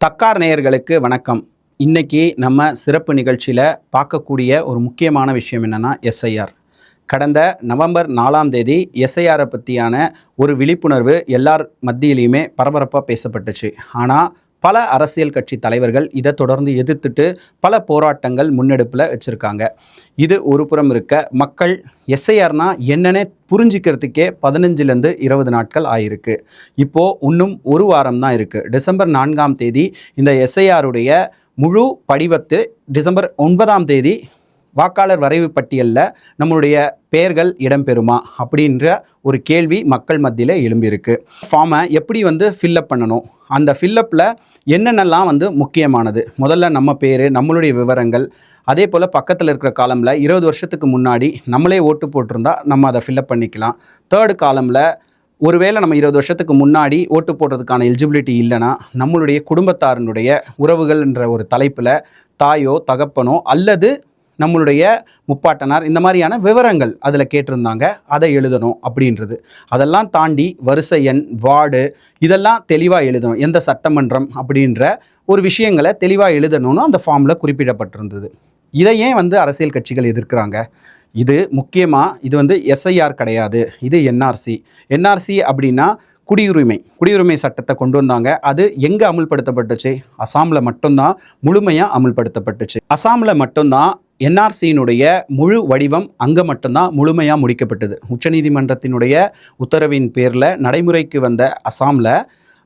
தக்கார் நேயர்களுக்கு வணக்கம். இன்றைக்கி நம்ம சிறப்பு நிகழ்ச்சியில் பார்க்கக்கூடிய ஒரு முக்கியமான விஷயம் என்னென்னா எஸ்ஐஆர் கடந்த நவம்பர் நாலாம் தேதி எஸ்ஐஆரை பற்றியான ஒரு விழிப்புணர்வு எல்லார் மத்தியிலையுமே பரபரப்பாக பேசப்பட்டுச்சு. ஆனால் பல அரசியல் கட்சி தலைவர்கள் இதை தொடர்ந்து எதிர்த்துட்டு பல போராட்டங்கள் முன்னெடுப்பில் வச்சுருக்காங்க. இது ஒரு புறம் இருக்க மக்கள் எஸ்ஐஆர்னா என்னன்னே புரிஞ்சிக்கிறதுக்கே பதினஞ்சுலேருந்து இருபது நாட்கள் ஆயிருக்கு. இப்போது இன்னும் ஒரு வாரம் தான் இருக்குது டிசம்பர் நான்காம் தேதி இந்த எஸ்ஐஆருடைய முழு படிவத்து டிசம்பர் ஒன்பதாம் தேதி வாக்காளர் வரைவு பட்டியலில் நம்மளுடைய பெயர்கள் இடம்பெறுமா அப்படின்ற ஒரு கேள்வி மக்கள் மத்தியில் எழும்பியிருக்கு. ஃபார்மை எப்படி வந்து ஃபில்லப் பண்ணணும்? அந்த ஃபில்லப்பில் என்னென்னலாம் வந்து முக்கியமானது? முதல்ல நம்ம பேர் நம்மளுடைய விவரங்கள். அதே போல் பக்கத்தில் இருக்கிற காலமில் இருபது வருஷத்துக்கு முன்னாடி நம்மளே ஓட்டு போட்டிருந்தா நம்ம அதை ஃபில்லப் பண்ணிக்கலாம். தேர்டு காலமில் ஒருவேளை நம்ம இருபது வருஷத்துக்கு முன்னாடி ஓட்டு போடுறதுக்கான எலிஜிபிலிட்டி இல்லைன்னா நம்மளுடைய குடும்பத்தாரனுடைய உறவுகள்ன்ற ஒரு தலைப்பில் தாயோ தகப்பனோ அல்லது நம்மளுடைய முப்பாட்டனார். இந்த மாதிரியான விவரங்கள் அதில் கேட்டிருந்தாங்க. அதை எழுதணும் அப்படின்றது. அதெல்லாம் தாண்டி வரிசை எண் வார்டு இதெல்லாம் தெளிவாக எழுதணும். எந்த சட்டமன்றம் அப்படின்ற ஒரு விஷயங்களை தெளிவாக எழுதணும்னு அந்த ஃபார்மில் குறிப்பிடப்பட்டிருந்தது. இதை ஏன் வந்து அரசியல் கட்சிகள் எதிர்க்கிறாங்க? இது முக்கியமாக இது வந்து எஸ்ஐஆர் கிடையாது. இது என்ஆர்சி என்ஆர்சி அப்படின்னா குடியுரிமை. குடியுரிமை சட்டத்தை கொண்டு வந்தாங்க. அது எங்கே அமுல்படுத்தப்பட்டுச்சு? அசாமில் மட்டும்தான் முழுமையாக அமுல்படுத்தப்பட்டுச்சு. அசாமில் மட்டும்தான் என்ஆர்சியினுடைய முழு வடிவம் அங்கே மட்டும்தான் முழுமையாக முடிக்கப்பட்டது. உச்சநீதிமன்றத்தினுடைய உத்தரவின் பேரில் நடைமுறைக்கு வந்த அசாமில்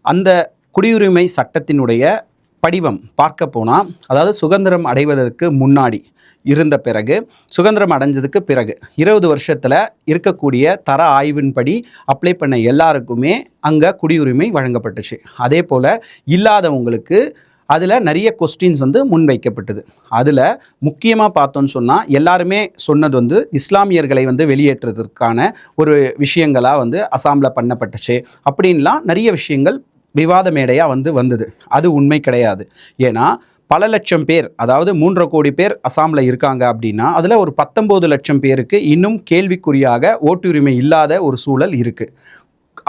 அந்த குடியுரிமை சட்டத்தினுடைய படிவம் பார்க்க போனால் அதாவது சுதந்திரம் அடைவதற்கு முன்னாடி இருந்த பிறகு சுதந்திரம் அடைஞ்சதுக்கு பிறகு இருபது வருஷத்தில் இருக்கக்கூடிய தர ஆய்வின்படி அப்ளை பண்ண எல்லாருக்குமே அங்கே குடியுரிமை வழங்கப்பட்டுச்சு. அதே போல் இல்லாதவங்களுக்கு அதில் நிறைய கொஸ்டின்ஸ் வந்து முன்வைக்கப்பட்டது. அதில் முக்கியமாக பார்த்தோன்னு சொன்னால் எல்லாருமே சொன்னது வந்து இஸ்லாமியர்களை வந்து வெளியேற்றுறதுக்கான ஒரு விஷயங்களாக வந்து அசாமில் பண்ணப்பட்டுச்சு அப்படின்லாம் நிறைய விஷயங்கள் விவாத மேடையாக வந்து வந்தது. அது உண்மை கிடையாது. ஏன்னா பல லட்சம் பேர் அதாவது மூன்றரை கோடி பேர் அசாமில் இருக்காங்க அப்படின்னா அதில் ஒரு பத்தொம்போது லட்சம் பேருக்கு இன்னும் கேள்விக்குறியாக ஓட்டுரிமை இல்லாத ஒரு சூழல் இருக்குது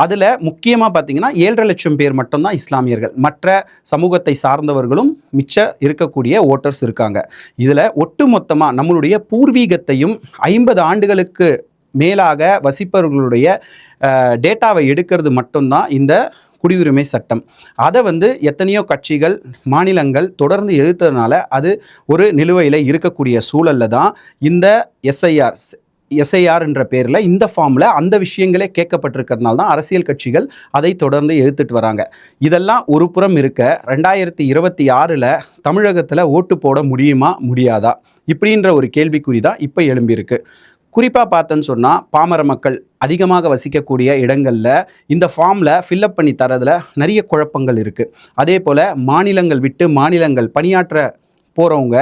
அதில் முக்கியமாக பார்த்தீங்கன்னா ஏழரை லட்சம் பேர் மட்டும்தான் இஸ்லாமியர்கள். மற்ற சமூகத்தை சார்ந்தவர்களும் மிச்ச இருக்கக்கூடிய ஓட்டர்ஸ் இருக்காங்க. இதில் ஒட்டுமொத்தமாக நம்மளுடைய பூர்வீகத்தையும் ஐம்பது ஆண்டுகளுக்கு மேலாக வசிப்பவர்களுடைய டேட்டாவை எடுக்கிறது மட்டும்தான் இந்த குடியுரிமை சட்டம். அதை வந்து எத்தனையோ கட்சிகள் மாநிலங்கள் தொடர்ந்து எதிர்த்ததுனால அது ஒரு நிலுவையில் இருக்கக்கூடிய சூழலில் தான் இந்த எஸ்ஐஆர் எஸ்ஐஆர் என்ற பேரில் இந்த ஃபார்மில் அந்த விஷயங்களே கேட்கப்பட்டிருக்கிறதுனால தான் அரசியல் கட்சிகள் அதை தொடர்ந்து எழுத்துட்டு வராங்க. இதெல்லாம் ஒரு புறம் இருக்க ரெண்டாயிரத்தி இருபத்தி ஆறில் தமிழகத்தில் ஓட்டு போட முடியுமா முடியாதா? இப்படின்ற ஒரு கேள்விக்குறி தான் இப்போ எழும்பியிருக்கு. குறிப்பாக பார்த்தேன்னு சொன்னால் பாமர மக்கள் அதிகமாக வசிக்கக்கூடிய இடங்களில் இந்த ஃபார்மில் ஃபில்லப் பண்ணி தரதில் நிறைய குழப்பங்கள் இருக்குது அதே போல் மாநிலங்கள் விட்டு மாநிலங்கள் பணியாற்ற போகிறவங்க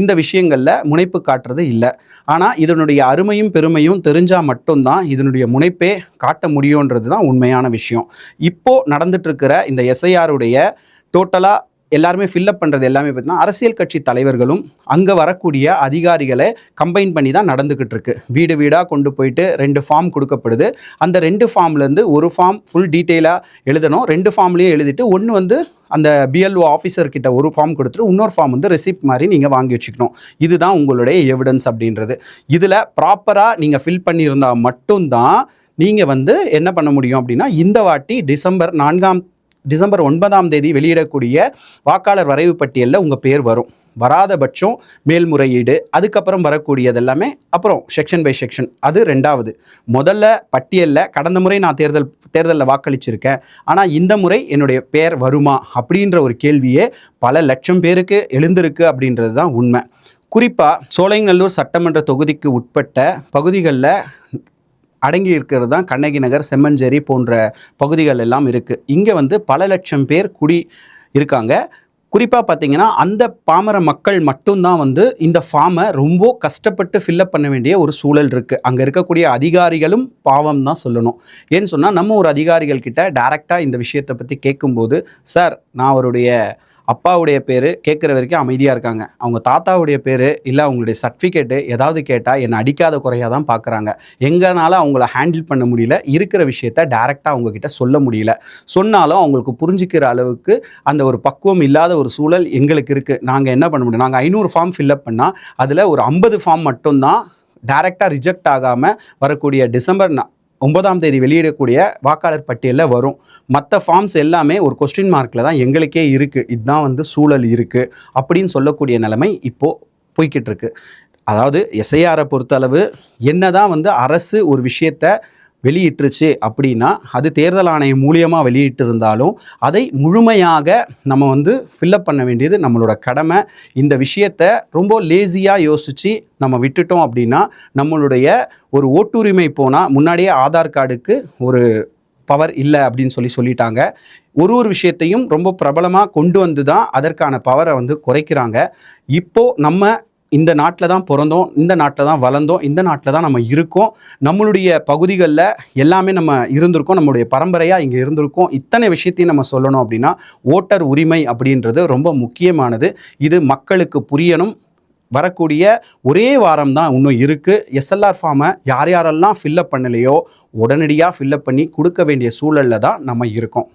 இந்த விஷயங்களில் முனைப்பு காட்டுறது இல்லை. ஆனால் இதனுடைய அருமையும் பெருமையும் தெரிஞ்சால் மட்டும்தான் இதனுடைய முனைப்பே காட்ட முடியுன்றது தான் உண்மையான விஷயம். இப்போது நடந்துட்டுருக்கிற இந்த எஸ்ஐஆருடைய டோட்டலாக எல்லாருமே ஃபில்லப் பண்ணுறது எல்லாமே பார்த்தீங்கன்னா அரசியல் கட்சி தலைவர்களும் அங்கே வரக்கூடிய அதிகாரிகளை கம்பைன் பண்ணி தான் நடந்துக்கிட்டு இருக்கு வீடு வீடாக கொண்டு போயிட்டு ரெண்டு ஃபார்ம் கொடுக்கப்படுது. அந்த ரெண்டு ஃபார்ம்லேருந்து ஒரு ஃபார்ம் ஃபுல் டீட்டெயிலாக எழுதணும். ரெண்டு ஃபார்ம்லேயும் எழுதிட்டு ஒன்று வந்து அந்த பிஎல்ஓ ஆஃபீஸர் கிட்ட ஒரு ஃபார்ம் கொடுத்துட்டு இன்னொரு ஃபார்ம் வந்து ரெசிப்ட் மாதிரி நீங்கள் வாங்கி வச்சுக்கணும். இதுதான் உங்களுடைய எவிடன்ஸ் அப்படின்றது. இதில் ப்ராப்பராக நீங்கள் ஃபில் பண்ணியிருந்தால் மட்டும்தான் நீங்கள் வந்து என்ன பண்ண முடியும் அப்படின்னா இந்த வாட்டி டிசம்பர் நான்காம் டிசம்பர் ஒன்பதாம் தேதி வெளியிடக்கூடிய வாக்காளர் வரைவு பட்டியலில் உங்கள் பேர் வரும். வராத பட்சம் மேல்முறையீடு அதுக்கப்புறம் வரக்கூடியது எல்லாமே அப்புறம் செக்ஷன் பை செக்ஷன் அது ரெண்டாவது. முதல்ல பட்டியலில் கடந்த முறை நான் தேர்தல் தேர்தலில் வாக்களிச்சிருக்கேன். ஆனால் இந்த முறை என்னுடைய பேர் வருமா அப்படின்ற ஒரு கேள்வியே பல லட்சம் பேருக்கு எழுந்திருக்கு அப்படின்றது தான் உண்மை. குறிப்பாக சோலைநல்லூர் சட்டமன்ற தொகுதிக்கு உட்பட்ட பகுதிகளில் அடங்கி இருக்கிறது தான் கண்ணகி நகர் செம்மஞ்சேரி போன்ற பகுதிகள் எல்லாம் இருக்குது இங்கே வந்து பல லட்சம் பேர் குடி இருக்காங்க. குறிப்பாக பார்த்தீங்கன்னா அந்த பாமர மக்கள் மட்டும்தான் வந்து இந்த ஃபார்மை ரொம்ப கஷ்டப்பட்டு ஃபில்லப் பண்ண வேண்டிய ஒரு சூழல் இருக்குது அங்கே இருக்கக்கூடிய அதிகாரிகளும் பாவம் தான் சொல்லணும். ஏன்னு சொன்னால் நம்ம ஒரு அதிகாரிகள் கிட்ட டேரெக்டாக இந்த விஷயத்தை பற்றி கேட்கும்போது சார் நான் அவருடைய அப்பாவுடைய பேர் கேட்குற வரைக்கும் அமைதியாக இருக்காங்க. அவங்க தாத்தாவுடைய பேர் இல்லை அவங்களுடைய சர்டிஃபிகேட்டு ஏதாவது கேட்டால் என்னை அடிக்காத குறையாக தான் பார்க்குறாங்க எங்கனால அவங்கள ஹேண்டில் பண்ண முடியல. இருக்கிற விஷயத்த டேரெக்டாக அவங்கக்கிட்ட சொல்ல முடியல. சொன்னாலும் அவங்களுக்கு புரிஞ்சுக்கிற அளவுக்கு அந்த ஒரு பக்குவம் இல்லாத ஒரு சூழல் எங்களுக்கு இருக்குது நாங்கள் என்ன பண்ண முடியும்? நாங்கள் ஐநூறு ஃபார்ம் ஃபில்அப் பண்ணால் அதில் ஒரு ஐம்பது ஃபார்ம் மட்டும்தான் டேரெக்டாக ரிஜெக்ட் ஆகாமல் வரக்கூடிய டிசம்பர் ஒன்பதாம் தேதி வெளியிடக்கூடிய வாக்காளர் பட்டியலில் வரும். மற்ற ஃபார்ம்ஸ் எல்லாமே ஒரு கொஸ்டின் மார்க்கில் தான் எங்களுக்கே இருக்குது இதுதான் வந்து சூழல் இருக்குது அப்படின்னு சொல்லக்கூடிய நிலைமை இப்போது போய்கிட்டு இருக்கு. அதாவது எஸ்ஐஆரை பொறுத்தளவு என்ன தான் வந்து அரசு ஒரு விஷயத்தை வெளியிட்டுருச்சு அப்படின்னா அது தேர்தல் ஆணையம் மூலியமாக வெளியிட்டு இருந்தாலும் அதை முழுமையாக நம்ம வந்து ஃபில்லப் பண்ண வேண்டியது நம்மளோட கடமை. இந்த விஷயத்தை ரொம்ப லேசியாக யோசித்து நம்ம விட்டுட்டோம் அப்படின்னா நம்மளுடைய ஒரு ஓட்டுரிமை போனால் முன்னாடியே ஆதார் கார்டுக்கு ஒரு பவர் இல்லை அப்படின்னு சொல்லி சொல்லிட்டாங்க. ஒரு ஒரு விஷயத்தையும் ரொம்ப பிரபலமாக கொண்டு வந்து தான் அதற்கான பவரை வந்து குறைக்கிறாங்க. இப்போ நம்ம இந்த நாட்டில் தான் பிறந்தோம் இந்த நாட்டில் தான் வளர்ந்தோம் இந்த நாட்டில் தான் நம்ம இருக்கோம். நம்மளுடைய பகுதிகளில் எல்லாமே நம்ம இருந்திருக்கோம் நம்மளுடைய பரம்பரையாக இங்கே இருந்திருக்கோம். இத்தனை விஷயத்தையும் நம்ம சொல்லணும் அப்படின்னா ஓட்டர் உரிமை அப்படின்றது ரொம்ப முக்கியமானது. இது மக்களுக்கு புரியணும். வரக்கூடிய ஒரே வாரம் தான் இன்னும் இருக்குது எஸ்எல்ஆர் ஃபார்மை யார் யாரெல்லாம் ஃபில்லப் பண்ணலையோ உடனடியாக ஃபில்லப் பண்ணி கொடுக்க வேண்டிய சூழலில் தான் நம்ம இருக்கோம்.